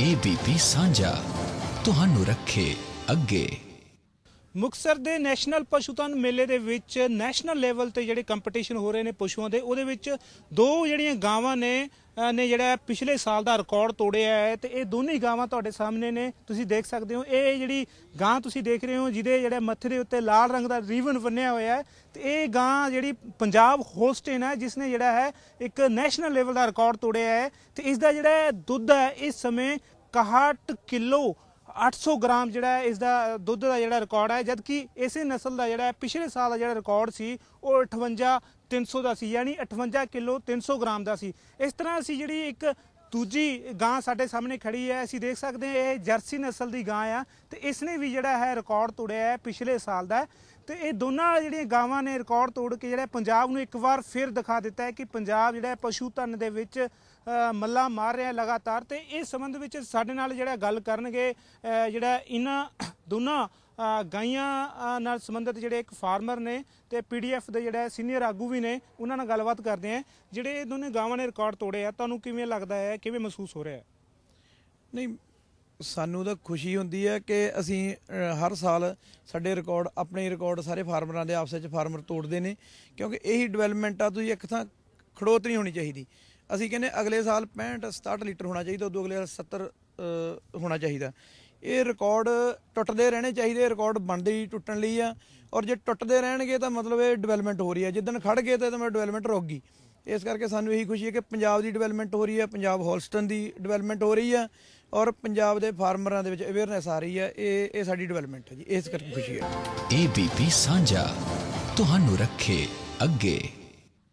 ABP ਸਾਂਝਾ, ਤੁਹਾਨੂੰ ਰੱਖੇ ਅੱਗੇ। ਮੁਕਤਸਰ ਦੇ ਨੈਸ਼ਨਲ ਪਸ਼ੂਧਨ ਮੇਲੇ ਦੇ ਵਿੱਚ ਨੈਸ਼ਨਲ ਲੈਵਲ ਤੇ ਜਿਹੜੇ ਕੰਪੀਟੀਸ਼ਨ ਹੋ ਰਹੇ ਨੇ ਪਸ਼ੂਆਂ ਦੇ, ਉਹਦੇ ਵਿੱਚ ਦੋ ਜਿਹੜੀਆਂ ਗਾਵਾਂ ਨੇ ਨੇ ਜਿਹੜਾ ਪਿਛਲੇ ਸਾਲ ਦਾ ਰਿਕਾਰਡ ਤੋੜਿਆ ਹੈ ਤੇ ਇਹ ਦੋਨੇ ਗਾਵਾਂ ਤੁਹਾਡੇ ਸਾਹਮਣੇ ਨੇ। ਤੁਸੀਂ ਦੇਖ ਸਕਦੇ ਹੋ, ਇਹ ਜਿਹੜੀ ਗਾਂ ਤੁਸੀਂ ਦੇਖ ਰਹੇ ਹੋ, ਜਿਹਦੇ ਜਿਹੜੇ ਮੱਥੇ ਦੇ ਉੱਤੇ ਲਾਲ ਰੰਗ ਦਾ ਰੀਵਨ ਬੰਨਿਆ ਹੋਇਆ ਹੈ, ਤੇ ਇਹ ਗਾਂ ਜਿਹੜੀ ਪੰਜਾਬ ਹੋਸਟੇਨ ਹੈ, ਜਿਸ ਨੇ ਜਿਹੜਾ ਹੈ ਇੱਕ ਨੈਸ਼ਨਲ ਲੈਵਲ ਦਾ ਰਿਕਾਰਡ ਤੋੜਿਆ ਹੈ ਤੇ ਇਸ ਦਾ ਜਿਹੜਾ ਦੁੱਧ ਹੈ, ਇਸ ਸਮੇਂ 61 ਕਿਲੋ 800 ਗ੍ਰਾਮ ਜਿਹੜਾ ਹੈ, ਇਸ ਦਾ ਦੁੱਧ ਦਾ ਜਿਹੜਾ ਰਿਕਾਰਡ ਹੈ, ਜਦਕਿ ਇਸੇ ਨਸਲ ਦਾ ਜਿਹੜਾ ਪਿਛਲੇ ਸਾਲ ਦਾ ਜਿਹੜਾ ਰਿਕਾਰਡ ਸੀ, ਉਹ 58 300 ਦਾ ਸੀ, ਯਾਨੀ 58 ਕਿਲੋ 300 ਗ੍ਰਾਮ ਦਾ ਸੀ। ਇਸ ਤਰ੍ਹਾਂ ਅਸੀਂ ਜਿਹੜੀ ਇੱਕ ਦੂਜੀ ਗਾਂ ਸਾਡੇ ਸਾਹਮਣੇ ਖੜੀ ਹੈ ਅਸੀਂ ਦੇਖ ਸਕਦੇ ਹਾਂ ਇਹ ਜਰਸੀ ਨਸਲ ਦੀ ਗਾਂ ਆ ਤੇ ਇਸ ਨੇ ਵੀ ਜਿਹੜਾ ਹੈ ਰਿਕਾਰਡ ਤੋੜਿਆ ਹੈ ਪਿਛਲੇ ਸਾਲ ਦਾ। ਤੇ ਇਹ ਦੋਨਾਂ ਜਿਹੜੀਆਂ ਗਾਵਾਂ ਨੇ ਰਿਕਾਰਡ ਤੋੜ ਕੇ ਜਿਹੜਾ ਪੰਜਾਬ ਨੂੰ ਇੱਕ ਵਾਰ ਫਿਰ ਦਿਖਾ ਦਿੱਤਾ ਹੈ ਕਿ ਪੰਜਾਬ ਜਿਹੜਾ ਪਸ਼ੂ ਧਨ ਦੇ ਵਿੱਚ ਅ, ਮੱਲਾ ਮਾਰ ਰਿਹਾ ਲਗਾਤਾਰ। ਤੇ ਇਸ ਸੰਬੰਧ ਵਿੱਚ ਸਾਡੇ ਨਾਲ ਜਿਹੜਾ ਗੱਲ ਕਰਨਗੇ ਜਿਹੜਾ ਇਹਨਾਂ ਦੋਨਾਂ ਗਾਈਆਂ ਨਾਲ ਸੰਬੰਧਿਤ ਜਿਹੜੇ ਇੱਕ ਫਾਰਮਰ ਨੇ ਤੇ ਪੀਡੀਐਫ ਦੇ ਜਿਹੜਾ ਸੀਨੀਅਰ ਆਗੂ ਵੀ ਨੇ, ਉਹਨਾਂ ਨਾਲ ਗੱਲਬਾਤ ਕਰਦੇ ਆ ਜਿਹੜੇ ਇਹ ਦੋਨੇ ਗਾਵਾਂ ਨੇ ਰਿਕਾਰਡ ਤੋੜੇ ਆ, ਤੁਹਾਨੂੰ ਕਿਵੇਂ ਲੱਗਦਾ ਹੈ? ਕਿਵੇਂ ਮਹਿਸੂਸ ਹੋ ਰਿਹਾ ਹੈ? ਨਹੀਂ, ਸਾਨੂੰ ਤਾਂ ਖੁਸ਼ੀ ਹੁੰਦੀ ਹੈ ਕਿ ਅਸੀਂ ਹਰ ਸਾਲ ਸਾਡੇ ਰਿਕਾਰਡ, ਆਪਣੇ ਰਿਕਾਰਡ ਸਾਰੇ ਫਾਰਮਰਾਂ ਦੇ ਆਪਸ ਵਿੱਚ ਫਾਰਮਰ ਤੋੜਦੇ ਨੇ, ਕਿਉਂਕਿ ਇਹੀ ਡਿਵੈਲਪਮੈਂਟ ਆ, ਤੁਸੀਂ ਇੱਕ ਥਾਂ ਖੜੋਤ ਨਹੀਂ ਹੋਣੀ ਚਾਹੀਦੀ। ਅਸੀਂ ਕਹਿੰਦੇ ਅਗਲੇ ਸਾਲ 65 67 ਲੀਟਰ ਹੋਣਾ ਚਾਹੀਦਾ, ਉਦੋਂ ਅਗਲੇ ਸਾਲ 70 ਹੋਣਾ ਚਾਹੀਦਾ। ਇਹ ਰਿਕਾਰਡ ਟੁੱਟਦੇ ਰਹਿਣੇ ਚਾਹੀਦੇ ਰਿਕਾਰਡ ਬਣਦੇ ਹੀ ਟੁੱਟਣ ਲਈ ਆ। ਔਰ ਜੇ ਟੁੱਟਦੇ ਰਹਿਣਗੇ ਤਾਂ ਮਤਲਬ ਇਹ ਡਿਵੈਲਪਮੈਂਟ ਹੋ ਰਹੀ ਹੈ ਜਿੱਦਣ ਖੜ ਗਏ ਤਾਂ ਮੈਂ ਡਿਵੈਲਪਮੈਂਟ ਰੁਕ ਗਈ। ਇਸ ਕਰਕੇ ਸਾਨੂੰ ਇਹੀ ਖੁਸ਼ੀ ਹੈ ਕਿ ਪੰਜਾਬ ਦੀ ਡਿਵੈਲਪਮੈਂਟ ਹੋ ਰਹੀ ਹੈ ਪੰਜਾਬ ਹੋਲਸਟਨ ਦੀ ਡਿਵੈਲਪਮੈਂਟ ਹੋ ਰਹੀ ਹੈ ਔਰ ਪੰਜਾਬ ਦੇ ਫਾਰਮਰਾਂ ਦੇ ਵਿੱਚ ਅਵੇਅਰਨੈਸ ਆ ਰਹੀ ਹੈ ਇਹ ਇਹ ਸਾਡੀ ਡਿਵੈਲਪਮੈਂਟ ਹੈ ਜੀ। ਇਸ ਕਰਕੇ ਖੁਸ਼ੀ ਹੈ। ਏਬੀਪੀ ਸਾਂਝਾ। ਤੁਹਾਨੂੰ ਰੱਖੇ ਅੱਗੇ।